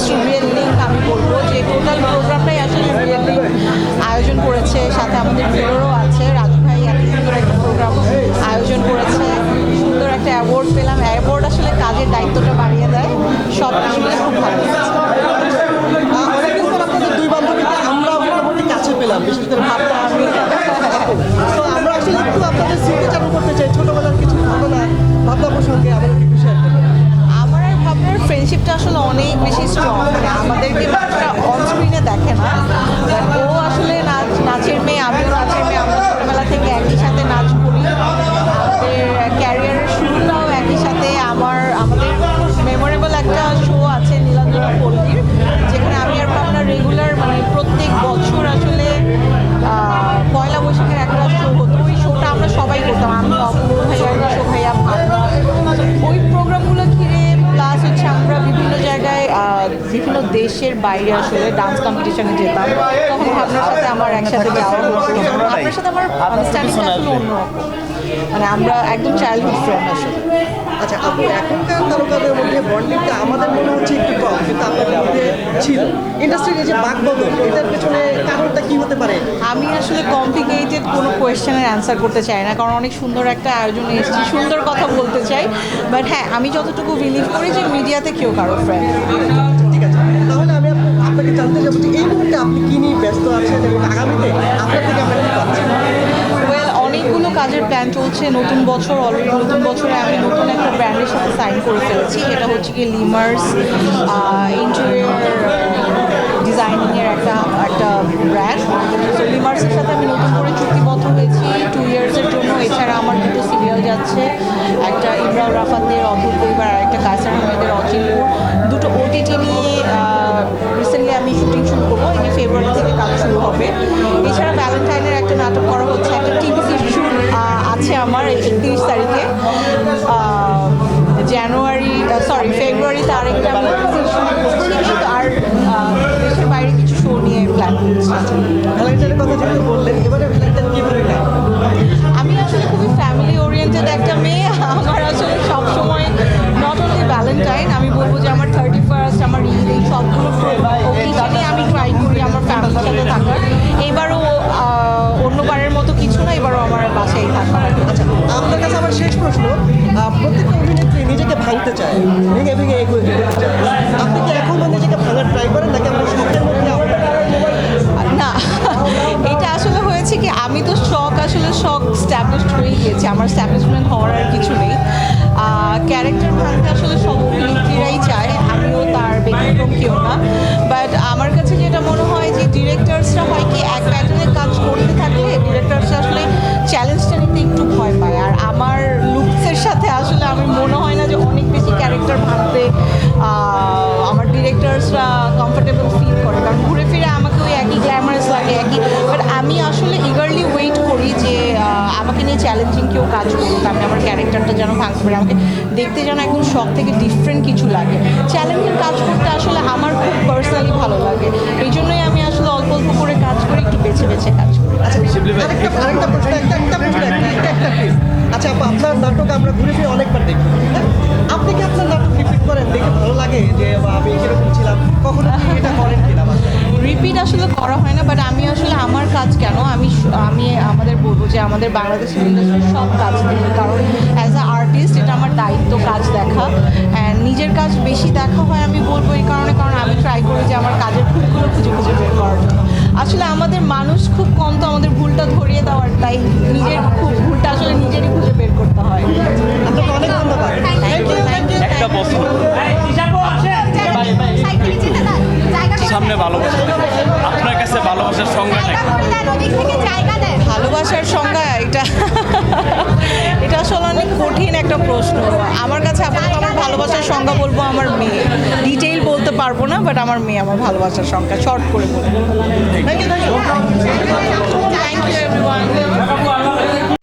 Two real link আমি বলব যে টোটাল প্রোগ্রামটাই আসলে রিয়েল লিঙ্ক আয়োজন করেছে, সাথে আমাদের ভিডিওরও আছে, রাজু ভাই, এত সুন্দর একটা প্রোগ্রাম আয়োজন করেছে, সুন্দর একটা অ্যাওয়ার্ড পেলাম। অ্যাওয়ার্ড আসলে কাজের দায়িত্বটা বাড়িয়ে দেয়, সব মিলিয়ে খুব ভালো লেগেছে। আমরা কাছে পেলাম, বিশেষ করে আমাদেরকে বিভিন্ন দেশের বাইরে আসলে ডান্স কম্পিটিশনে যেতাম তখন ভাবনার সাথে আমার একসাথে যাওয়া হতো। আপনার সাথে আমার আন্ডারস্ট্যান্ডিংটা আসলে অন্যরকম মানে আমরা একদম চাইল্ডহুড ফ্রেন্ড আসলে। আচ্ছা আপু এখনকার তারকাদের মধ্যে বন্ডিংটা আমাদের মনে হচ্ছে একটু কম কিন্তু আপনাদের মধ্যে ছিল। ইন্ডাস্ট্রির যে বাকবদল এটার পেছনে কারণটা কি হতে পারে? আমি আসলে কমপ্লিকেটেড কোনো কোয়েশ্চেনের অ্যান্সার করতে চাই না কারণ অনেক সুন্দর একটা আয়োজনে এসেছি সুন্দর কথা বলতে চাই। বাট হ্যাঁ আমি যতটুকু বিলিভ করি যে মিডিয়াতে কেউ কারও ফ্রেন্ড আপনাকে জানতে চাবো যে এই মুহূর্তে আপনি কি নিয়ে ব্যস্ত আছেন এবং আগামীতে আপনার থেকে আমরা কি পাচ্ছি? অনেকগুলো কাজের প্ল্যান চলছে। নতুন বছর অলরেডি নতুন বছরে আমি নতুন একটা ব্র্যান্ডের সাথে সাইন করে ফেলেছি। এটা হচ্ছে কি লিমার্স ইন্টেরিয়ার ডিজাইনিংয়ের একটা একটা ব্র্যান্ড যাচ্ছে। একটা ইমরান রাফাতের অতুল পরিবার আর একটা কাসার আহমেদের অচিলপুর দুটো ওটিটি নিয়ে রিসেন্টলি আমি শুটিং শুরু করব। এটা ফেব্রুয়ারি থেকে কাজ শুরু হবে। এছাড়া ভ্যালেন্টাইনের একটা নাটক করা হচ্ছে। একটা টিভি শুট আছে আমার একত্রিশ তারিখে। জানুয়ারি সরি ফেব্রুয়ারিতে আরেকটা আর দেশের বাইরে কিছু শো নিয়ে প্ল্যান করছি। ভ্যালেন্টাইনের কথা যেহেতু বললেন, এবারে ভ্যালেন্টাইন কীভাবে প্রত্যেকটা অভিনেত্রী নিজেকে ভাঙতে চায়, ভেঙে ভেঙে এগোতে চায় আপনি কি এখনও নিজেকে ভাঙার ট্রাই করেন নাকি আপনার শখের মধ্যে না, এটা আসলে হয়েছে কি, আমি তো শখ, আসলে শখ স্ট্যাবলিশড হয়ে গিয়েছি। আমার স্ট্যাবলিশমেন্ট হওয়ার আর কিছু নেই। ক্যারেক্টার ভাঙতে আসলে সব কমফোর্টেবল ফিল করে কারণ ঘুরে ফিরে আমাকে ওই একই গ্ল্যামারাস লাগে একই বাট আমি আসলে ইগারলি ওয়েট করি যে আমাকে নিয়ে চ্যালেঞ্জিং কেউ কাজ করুক আমি আমার ক্যারেক্টারটা যেন ভাঙতে পারি আমাকে দেখতে যেন একদম শখ থেকে ডিফারেন্ট কিছু লাগে। চ্যালেঞ্জিং কাজ করতে আসলে আমার খুব পার্সোনালি ভালো লাগে এই জন্যই আমি আসলে অল্প অল্প করে কাজ করি একটু বেছে বেছে কাজ করি। আচ্ছা আরেকটা আরেকটা আমি আমাদের বলব যে আমাদের বাংলাদেশের ইন্ডাস্ট্রির সব কাজ দেখি কারণ অ্যাজ আ আর্টিস্ট এটা আমার দায়িত্ব কাজ দেখা। অ্যান্ড নিজের কাজ বেশি দেখা হয় আমি বলব এই কারণে কারণ আমি ট্রাই করি যে আমার কাজের ভুলগুলো খুঁজে খুঁজে বের করার জন্য। আসলে আমাদের মানুষ খুব কম তো আমাদের ভুলটা ধরিয়ে দেওয়ার তাই নিজের খুব ভুলটা আসলে নিজেরই খুঁজে বের করতে হয়। অনেক ধন্যবাদ। থ্যাংক ইউ থ্যাংক ইউ একটা বছর সামনে ভালোবাসা আপনার কাছে ভালোবাসার সংজ্ঞাটা ভালোবাসার সংজ্ঞা এটা। এটা আসলে অনেক কঠিন একটা প্রশ্ন। আমার কাছে আপাতত আমার ভালোবাসার সংজ্ঞা বলব আমার মেয়ে। ডিটেইল বলতে পারব না বাট আমার মেয়ে আমার ভালোবাসার সংখ্যা শর্ট করে বলব। ইউ